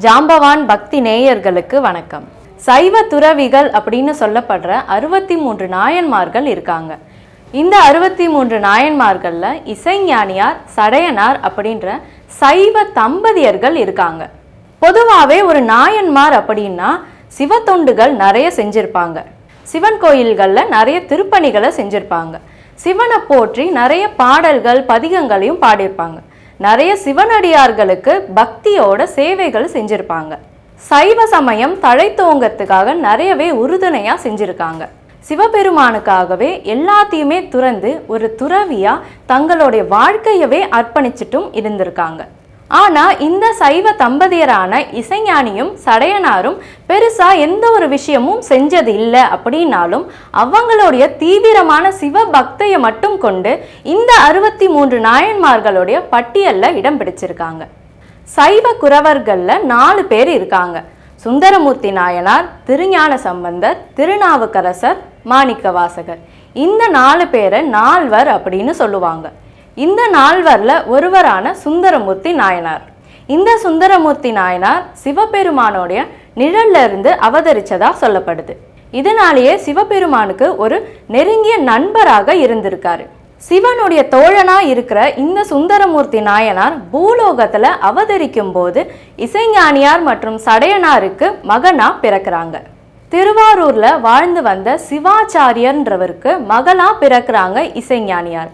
ஜாம்பவான் பக்தி நேயர்களுக்கு வணக்கம். சைவ துறவிகள் அப்படின்னு சொல்லப்படுற அறுபத்தி மூன்று நாயன்மார்கள் இருக்காங்க. இந்த அறுபத்தி மூன்று நாயன்மார்களில் இசைஞானியார் சடையனார் அப்படின்ற சைவ தம்பதியர்கள் இருக்காங்க. பொதுவாகவே ஒரு நாயன்மார் அப்படின்னா சிவத்தொண்டுகள் நிறைய செஞ்சிருப்பாங்க. சிவன் கோயில்களில் நிறைய திருப்பணிகளை செஞ்சிருப்பாங்க. சிவனை போற்றி நிறைய பாடல்கள் பதிகங்களையும் பாடியிருப்பாங்க. நிறைய சிவனடியார்களுக்கு பக்தியோட சேவைகள் செஞ்சிருப்பாங்க. சைவ சமயம் தழைத்தோங்கத்துக்காக நிறையவே உறுதுணையாக செஞ்சுருக்காங்க. சிவபெருமானுக்காகவே எல்லாத்தையுமே துறந்து ஒரு துறவியாக தங்களுடைய வாழ்க்கையவே அர்ப்பணிச்சிட்டும் இருந்திருக்காங்க. ஆனா இந்த சைவ தம்பதியரான இசைஞானியும் சடையனாரும் பெருசா எந்த ஒரு விஷயமும் செஞ்சது இல்லை அப்படின்னாலும் அவங்களுடைய தீவிரமான சிவ பக்தியை மட்டும் கொண்டு இந்த அறுபத்தி மூன்று நாயன்மார்களுடைய பட்டியலில் இடம் பிடிச்சிருக்காங்க. சைவ குரவர்களில் நாலு பேர் இருக்காங்க. சுந்தரமூர்த்தி நாயனார் திருஞான சம்பந்தர் திருநாவுக்கரசர் மாணிக்கவாசகர். இந்த நாலு பேரை நால்வர் அப்படின்னு சொல்லுவாங்க. இந்த நால்வரில் ஒருவரான சுந்தரமூர்த்தி நாயனார். இந்த சுந்தரமூர்த்தி நாயனார் சிவபெருமானோடைய நிழல்ல இருந்து அவதரிச்சதா சொல்லப்படுது. இதனாலேயே சிவபெருமானுக்கு ஒரு நெருங்கிய நண்பராக இருந்திருக்காரு. சிவனுடைய தோழனா இருக்கிற இந்த சுந்தரமூர்த்தி நாயனார் பூலோகத்துல அவதரிக்கும் போது இசைஞானியார் மற்றும் சடையனாருக்கு மகனா பிறக்கிறாங்க. திருவாரூர்ல வாழ்ந்து வந்த சிவாச்சாரியன்றவருக்கு மகளா பிறக்கிறாங்க இசைஞானியார்.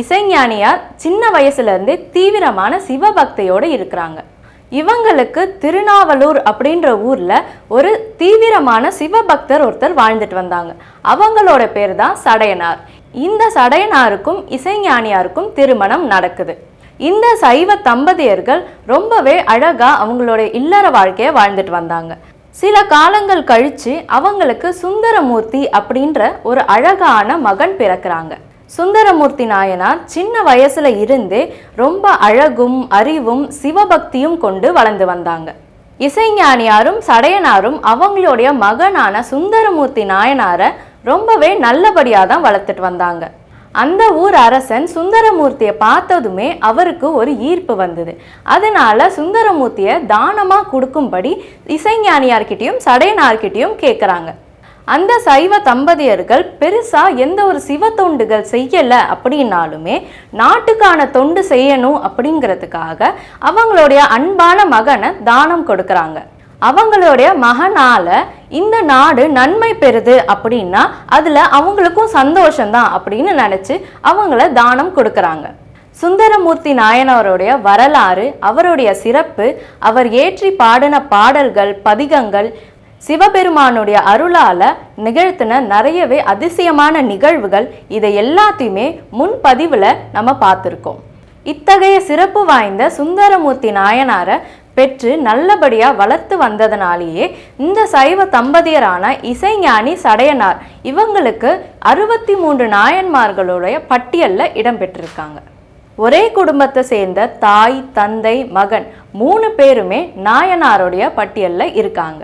இசைஞானியார் சின்ன வயசுலேருந்தே தீவிரமான சிவபக்தியோடு இருக்கிறாங்க. இவங்களுக்கு திருநாவலூர் அப்படின்ற ஊரில் ஒரு தீவிரமான சிவபக்தர் ஒருத்தர் வாழ்ந்துட்டு வந்தாங்க. அவங்களோட பேர் தான் சடையனார். இந்த சடையனாருக்கும் இசைஞானியாருக்கும் திருமணம் நடக்குது. இந்த சைவ தம்பதியர்கள் ரொம்பவே அழகாக அவங்களோட இல்லற வாழ்க்கையை வாழ்ந்துட்டு வந்தாங்க. சில காலங்கள் கழித்து அவங்களுக்கு சுந்தரமூர்த்தி அப்படின்ற ஒரு அழகான மகன் பிறக்கிறாங்க. சுந்தரமூர்த்தி நாயனார் சின்ன வயசுல இருந்தே ரொம்ப அழகும் அறிவும் சிவபக்தியும் கொண்டு வளர்ந்து வந்தாங்க. இசைஞானியாரும் சடையனாரும் அவங்களுடைய மகனான சுந்தரமூர்த்தி நாயனாரை ரொம்பவே நல்லபடியாக தான் வளர்த்துட்டு வந்தாங்க. அந்த ஊர் அரசன் சுந்தரமூர்த்தியை பார்த்ததுமே அவருக்கு ஒரு ஈர்ப்பு வந்தது. அதனால சுந்தரமூர்த்தியை தானமாக கொடுக்கும்படி இசைஞானியார்கிட்டையும் சடையனார்கிட்டையும் கேட்குறாங்க அந்த சைவ தம்பதியர்கள் பெருசா எந்த ஒரு சிவ தொண்டுகள் செய்யலை அப்படின்னாலுமே நாட்டுக்கான தொண்டு செய்யணும் அப்படிங்கிறதுக்காக அவங்களுடைய அன்பான மகனை தானம் கொடுக்குறாங்க. அவங்களுடைய மகனால இந்த நாடு நன்மை பெறுது அப்படின்னா அதுல அவங்களுக்கும் சந்தோஷம்தான் அப்படின்னு நினைச்சு அவங்கள தானம் கொடுக்குறாங்க. சுந்தரமூர்த்தி நாயனவருடைய வரலாறு அவருடைய சிறப்பு அவர் ஏற்றி பாடின பாடல்கள் பதிகங்கள் சிவபெருமானுடைய அருளால நிகழ்த்தின நிறையவே அதிசயமான நிகழ்வுகள் இதை எல்லாத்தையுமே முன்பதிவுல நம்ம பார்த்துருக்கோம். இத்தகைய சிறப்பு வாய்ந்த சுந்தரமூர்த்தி நாயனாரை பெற்று நல்லபடியாக வளர்த்து வந்ததனாலேயே இந்த சைவ தம்பதியரான இசைஞானி சடையனார் இவங்களுக்கு அறுபத்தி மூன்று நாயன்மார்களுடைய பட்டியலில் இடம்பெற்றிருக்காங்க ஒரே குடும்பத்தை சேர்ந்த தாய் தந்தை மகன் மூணு பேருமே நாயனாருடைய பட்டியலில் இருக்காங்க.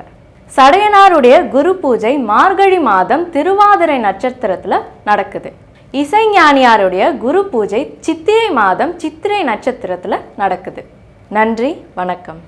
சடையனாருடைய குரு பூஜை மார்கழி மாதம் திருவாதிரை நட்சத்திரத்தில் நடக்குது. இசைஞானியாருடைய குரு பூஜை சித்திரை மாதம் சித்திரை நட்சத்திரத்தில் நடக்குது. நன்றி வணக்கம்.